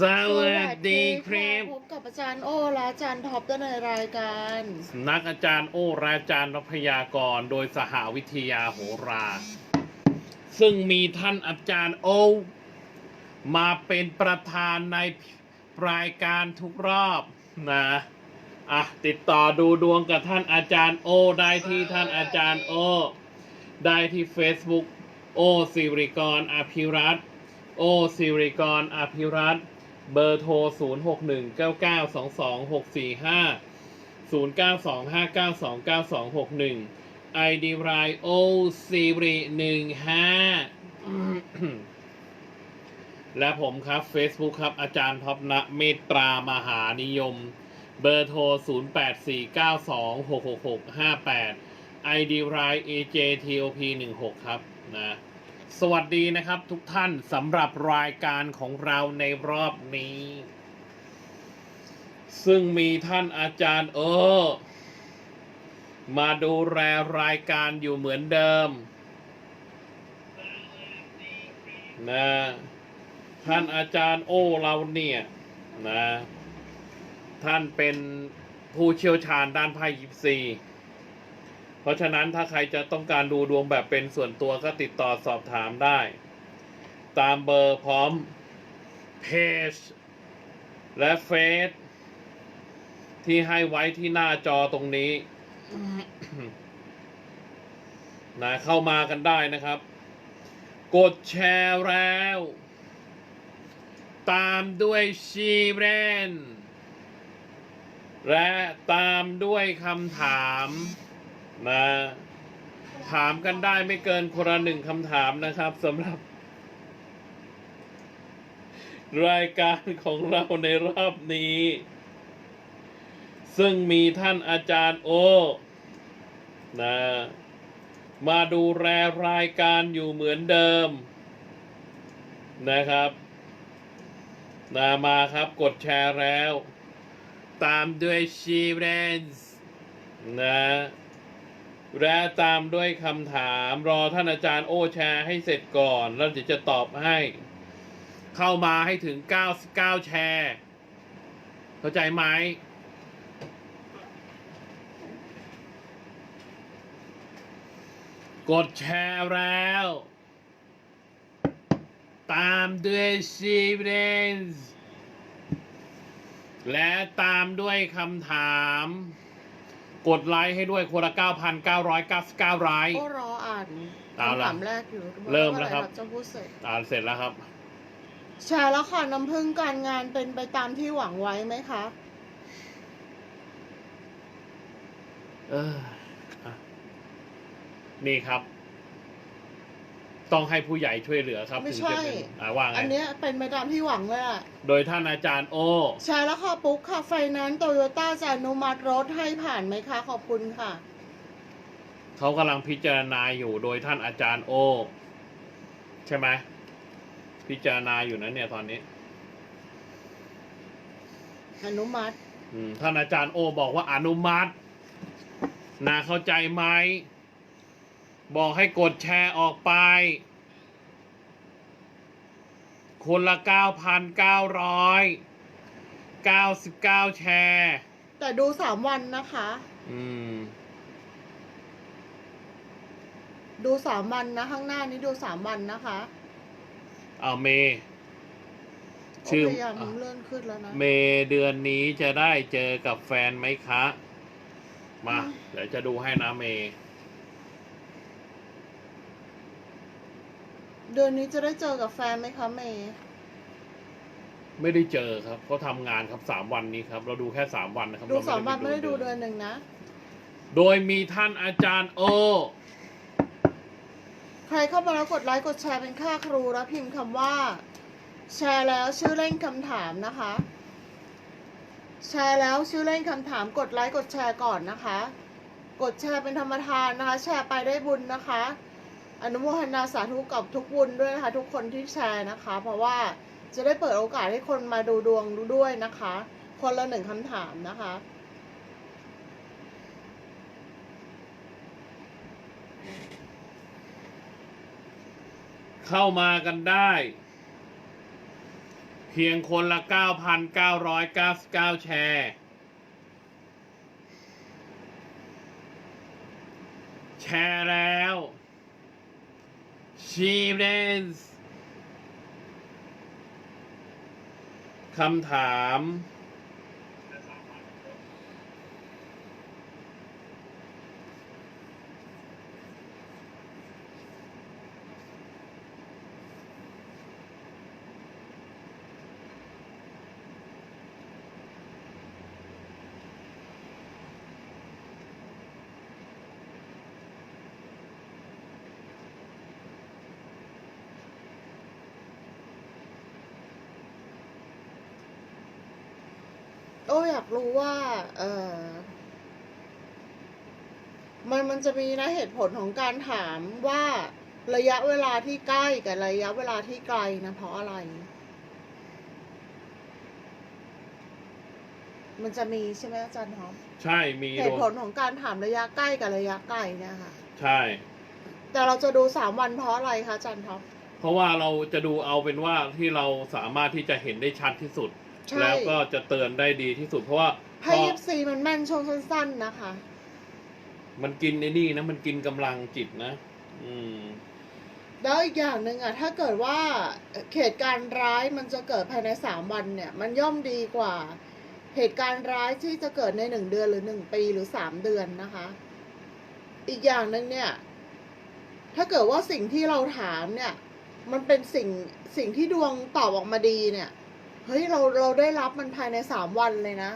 สวัสดีครับพบกับอาจารย์โอและอาจารย์ท็อปในรายการนักอาจารย์โอราจารย์นพยากรณ์โดยสหวิทยาโหรา ซึ่งมีท่านอาจารย์โอ มาเป็นประธานในรายการทุกรอบนะอะติดต่อดูดวงกับท่านอาจารย์โอ ได้ที่ท่านอาจารย์โอ ได้ที่ Facebook โอสิริกรอภิรัตน์โอสิริกรอภิรัตน์ เบอร์โทร 0 6 1 9 9 2 2 6 4 5 0 9 2 5 9 2 9 2 6 1 ID รายโอสิริ15และผมครับ Facebook ครับ อาจารย์ท็อปณเมตตามหานิยม เบอร์โทร 0849266658 ID ราย AJTOP16 ครับนะ สวัสดีนะครับทุกท่านสำหรับรายการของเราในรอบนี้ ซึ่งมีท่านอาจารย์ เออ มาดูแลรายการอยู่เหมือนเดิมนะท่านอาจารย์โอเราเนี่ยนะท่านเป็นผู้เชี่ยวชาญด้านไพ่ยิปซี เพราะฉะนั้นถ้าใครจะต้องการดูดวงแบบเป็นส่วนตัวก็ติดต่อสอบถามได้ ตามเบอร์พร้อมเพจและเฟซที่ให้ไว้ที่หน้าจอตรงนี้นะเข้ามากันได้นะครับ กดแชร์แล้ว ตามด้วยชีเรนและตามด้วยคำถาม นะถามกันได้ไม่เกินคนละหนึ่งคำถามนะครับสำหรับ รายการของเราในรอบนี้ ซึ่งมีท่านอาจารย์โอนะมาดูแลรายการอยู่เหมือนเดิม นะครับนะมาครับกดแชร์แล้ว ตามด้วยชีเรนส์นะ และตามด้วยคำถามรอท่านอาจารย์โอแชร์ให้เสร็จก่อน แล้วเดี๋ยวจะตอบให้ เข้ามาให้ถึง 99 แชร์ เข้าใจไหมกดแชร์แล้ว ตามด้วยชีเรนส์และตามด้วยคำถาม กดไลค์ให้ด้วยคนละ9,999ไลค์โอรออ่านเอาละคำถามแรกอยู่เริ่มแล้วครับเมื่อไหจะพูดเสร็จอ่านเสร็จแล้วครับ แชร์แล้วค่ะน้ำพึ่งการงานเป็นไปตามที่หวังไว้ไหมคะ เอออะนี่ครับ ต้องให้ผู้ใหญ่ช่วยเหลือครับไม่ถึงใช่จะเป็นอ่าว่าไงอันเนี้ยเป็นไปตามที่หวังเลยอะโดยท่านอาจารย์โอแชร์แล้วค่ะปุ๊กค่ะไฟแนนซ์โตโยต้าจะอนุมัติรถให้ผ่านไหมคะขอบคุณค่ะ เขากำลังพิจารณาอยู่โดยท่านอาจารย์โอ ใช่ไหมพิจารณาอยู่นะเนี่ยตอนนี้ อนุมัติ อืมท่านอาจารย์โอบอกว่าอนุมัตินาเข้าใจไหม บอกให้กดแชร์ออกไป คนละ 9,999 แชร์ แต่ดูสามวันนะคะ อืม ดูสามวันนะข้างหน้านี้ดูสามวันนะคะเอาเมโอ้ชื่อพยายามเลื่อนขึ้นแล้วนะ เมเดือนนี้จะได้เจอกับแฟนไหมคะ มาอืมเดี๋ยวจะดูให้นะเม เดือนนี้จะได้เจอกับแฟนไหมคะเมย์ไม่ได้เจอครับเขาทำงานครับสามวันนี้ครับ เราดูแค่สามวันนะครับดูเรสองวันไม่ได้ดูเดืเดืออนนหนึ่งนะ โดยมีท่านอาจารย์โอ ใครเข้ามาแล้วกดไลค์กดแชร์เป็นค่าครูแล้วพิมพ์คำว่า แชร์แล้วชื่อเล่นคำถามนะคะ แชร์แล้วชื่อเล่นคำถามกดไลค์กดแชร์ก่อนนะคะ กดแชร์เป็นธรรมทานนะคะ แชร์ไปได้บุญนะคะ อนุโมทนาสาธุกับทุกบุญด้วยนะคะ ทุกคนที่แชร์นะคะ เพราะว่าจะได้เปิดโอกาสให้คนมาดูดวงด้วยนะคะ คนละหนึ่งคำถามนะคะเข้ามากันได้ เพียงคนละ 9,999 แชร์ แชร์แล้ว ชีเรนส์คำถาม โอ้อยากรู้ว่า เออมันมันจะมีนะเหตุผลของการถามว่าระยะเวลาที่ใกล้กับระยะเวลาที่ไกลนะเพราะอะไร มันจะมีใช่ไหมอาจารย์ท็อปใช่มีเหโดตุผลนของการถามระยะใกล้กับระยะไกลเนี่ยค่ะ ใช่ แต่เราจะดูสามวันเพราะอะไรคะอาจารย์ท็อปเพราะว่าเราจะดูเอาเป็นว่าที่เราสามารถที่จะเห็นได้ชัดที่สุด ใช่ แล้วก็จะเตือนได้ดีที่สุด เพราะว่าพให้อยิปซีมันแม่นช่วงสั้นๆนะคะ มันกินไอ้นี่นะมันกินกำลังจิตนะ อืม แล้วอีกอย่างหนึ่งอะถ้าเกิดว่าเหตุการณ์ร้ายมันจะเกิดภายในสามวันเนี่ย มันย่อมดีกว่า เหตุการณ์ร้ายที่จะเกิดในหนึ่งเดือนหรือหนึ่งปีหรือสามเดือนนะคะ อีกอย่างหนึ่งเนี่ย ถ้าเกิดว่าสิ่งที่เราถามเนี่ย มันเป็นสิ่งสิ่งที่ดวงตอบออกมาดีเนี่ย เฮ้ยเราเราได้รับมันภายในสามวันเลยนะ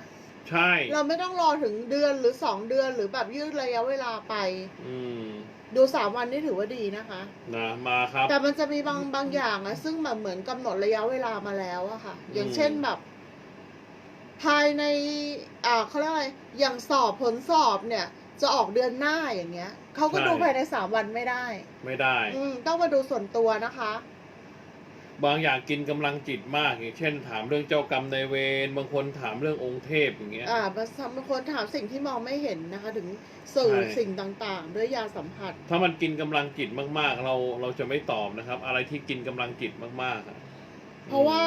ใช่ เราไม่ต้องรอถึงเดือนหรือสองเดือนหรือแบบยืดระยะเวลาไป อืม ดูสามวันนี่ถือว่าดีนะคะ นะมาครับ แต่มันจะมีบางบางอย่างอะซึ่งแบบเหมือนกำหนดระยะเวลามาแล้วอะค่ะ อย่างอืมเช่นแบบ ภายใน อ่าเขาเรียกอะไรอย่างสอบผลสอบเนี่ย จะออกเดือนหน้าอย่างเงี้ยเขาก็ดูภายในสามวันไม่ได้ ไม่ได้ อืมต้องมาดูส่วนตัวนะคะ บางอย่างกินกำลังจิตมากอย่างเช่น ถามเรื่องเจ้ากรรมนายเวรบางคนถามเรื่ององค์เทพอย่างเงี้ยอ่าบางคนถามสิ่งที่มองไม่เห็นนะคะ ถึงสื่อใช่สิ่งต่างๆด้วยยาสัมผัส ถ้ามันกินกำลังจิตมากๆ เราเราจะไม่ตอบนะครับ อะไรที่กินกำลังจิตมากๆอะเพราะว่า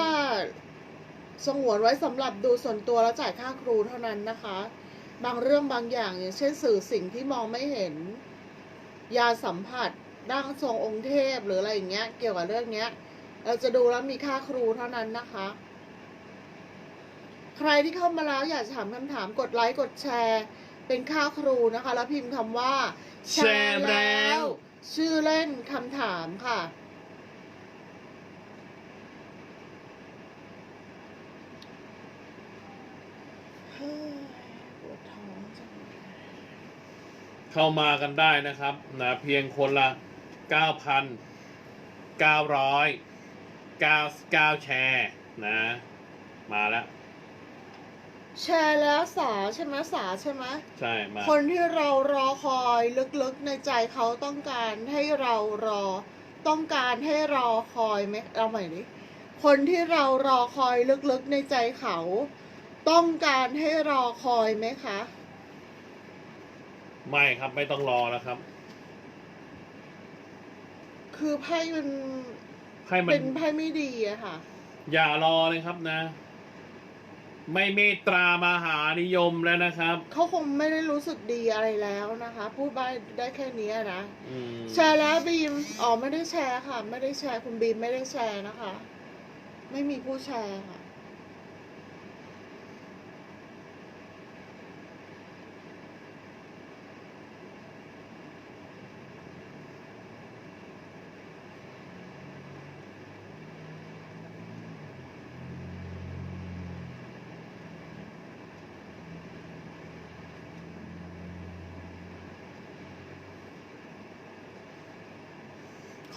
สงวนไว้สำหรับดูส่วนตัวแล้วจ่ายค่าครูเท่านั้นนะคะ บางเรื่องบางอย่างอย่างเช่นสื่อสิ่งที่มองไม่เห็น ยาสัมผัสร่างทรงองค์เทพหรืออะไรอย่างเงี้ย เกี่ยวกับเรื่องเนี้ย เราจะดูแล้วมีค่าครูเท่านั้นนะคะ ใครที่เข้ามาแล้วอยากจะถามคำถามกดไลค์กดแชร์ เป็นค่าครูนะคะ แล้วพิมพ์คำว่า แชร์แล้ว ชื่อเล่นคำถามค่ะเข้ามากันได้นะครับนะเพียงคนละ 9,999แชร์นะ มาแล้ว แชร์แล้วสาใช่ไหมสาใช่ไหมใช่มาคนที่เรารอคอยลึกๆในใจเขาต้องการให้เรารอ ต้องการให้รอคอยไหมเอาใหม่ดิคนที่เรารอคอยลึกๆในใจเขา ต้องการให้รอคอยไหมคะ ไม่ครับไม่ต้องรอแล้วครับ คือไพ่มัน ให้มัน เป็นไพ่ไม่ดีอะค่ะ อย่ารอเลยครับนะ ไม่เมตตามหานิยมแล้วนะครับ เขาคงไม่ได้รู้สึกดีอะไรแล้วนะคะ พูดได้ได้แค่นี้นะ อืมแชร์แล้วบีม อ๋อไม่ได้แชร์ค่ะ ไม่ได้แชร์คุณบีมไม่ได้แชร์นะคะ ไม่มีผู้แชร์ค่ะ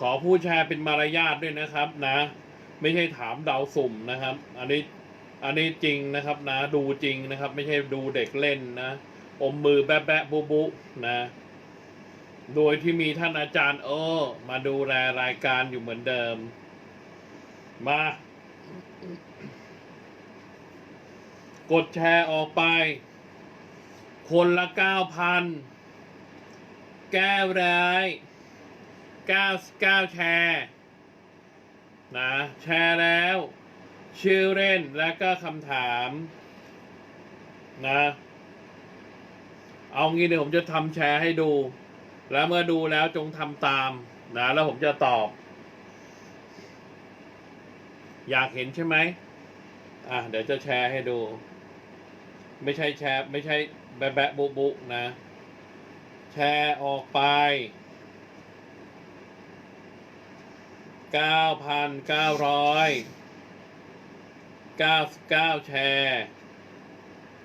อผู้แชร์เป็นมารยาทด้วยนะครับนะ ไม่ใช่ถามเดาสุ่มนะครับ อันนี้อันนี้จริงนะครับนะดูจริงนะครับ ไม่ใช่ดูเด็กเล่นนะอมมือแบะแบะบุบุนะ โดยที่มีท่านอาจารย์เออมาดูแลรายการอยู่เหมือนเดิม มากดแชร์ออกไป คนละเก้าพันแก้ร้าย เก้าเก้าแชร์นะแชร์แล้ว ชื่อเล่นและก็คำถามนะเอางี้เดี๋ยวผมจะทำแชร์ให้ดู แล้วเมื่อดูแล้วจงทำตามนะแล้วผมจะตอบ อยากเห็นใช่ไหมอะเดี๋ยวจะแชร์ให้ดู ไม่ใช่แชร์ ไม่ใช่แบะแบะบุบุนะ แชร์ออกไป เก้าพันเก้าร้อยเก้าเก้าแชร์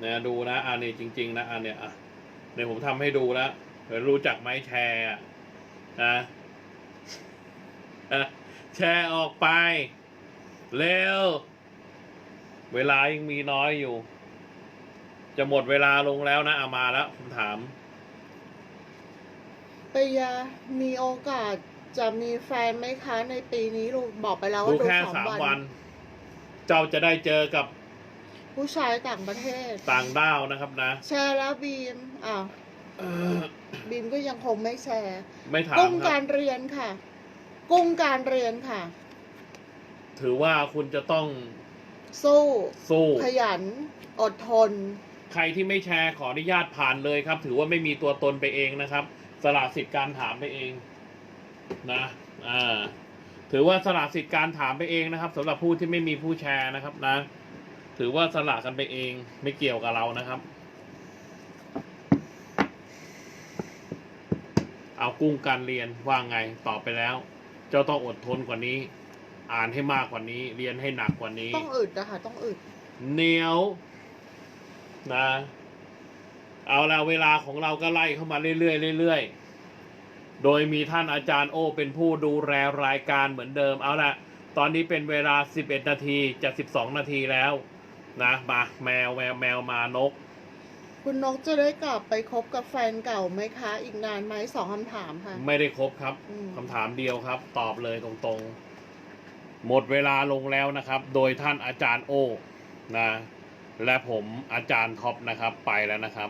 นะดูนะอันนี้จริง ๆ นะอันเนี้ยอะเดี๋ยวผมทำให้ดูแล้วเดี๋ยวรู้จักไหมแชร์นะแชร์ออกไป เร็ว เวลายังมีน้อยอยู่ จะหมดเวลาลงแล้วนะอามาแล้วผมถามไปยามีโอกาส จะมีแฟนไหมคะในปีนี้ลูกบอกไปแล้วดูว่าดูแค่สามสามวัวันนเจ้าจะได้เจอกับผู้ชายต่างประเทศ ต่างด้าวนะครับนะแชร์แล้วบีมอ้าวเออบีมก็ยังคงไม่แชร์ไม่ถามกุ้งครักาบรเรียนค่ะ กุ้งการเรียนค่ะ ถือว่าคุณจะต้องสู้ สู้ ขยัน อดทน ใครที่ไม่แชร์ขออนุญาตผ่านเลยครับ ถือว่าไม่มีตัวตนไปเองนะครับ สละสิทธิ์การถามไปเอง นะอ่าถือว่าสละสิทธิ์การถามไปเองนะครับสำหรับผู้ที่ไม่มีผู้แชร์นะครับนะ ถือว่าสละกันไปเองไม่เกี่ยวกับเรานะครับ เอากุ้งการเรียนว่าไงตอบไปแล้ว เจ้าต้องอดทนกว่านี้ อ่านให้มากกว่านี้ เรียนให้หนักกว่านี้ ต้องอึดนะคะต้องอึดเหนียวนะ เอาละเวลาของเราก็ไล่เข้ามาเรื่อยๆเรื่อยๆ โดยมีท่านอาจารย์โอเป็นผู้ดูแลรายการเหมือนเดิม เอาละตอนนี้เป็นเวลา 11 นาทีจะ 12 นาทีแล้วนะมาแมวแมวแมวมานก คุณนกจะได้กลับไปคบกับแฟนเก่าไหมคะ อีกนานไหมสองคำถามค่ะ ไม่ได้ครบครับอืม คำถามเดียวครับ ตอบเลยตรงๆ หมดเวลาลงแล้วนะครับ โดยท่านอาจารย์โอนะ และผมอาจารย์ท็อปนะครับไปแล้วนะครับ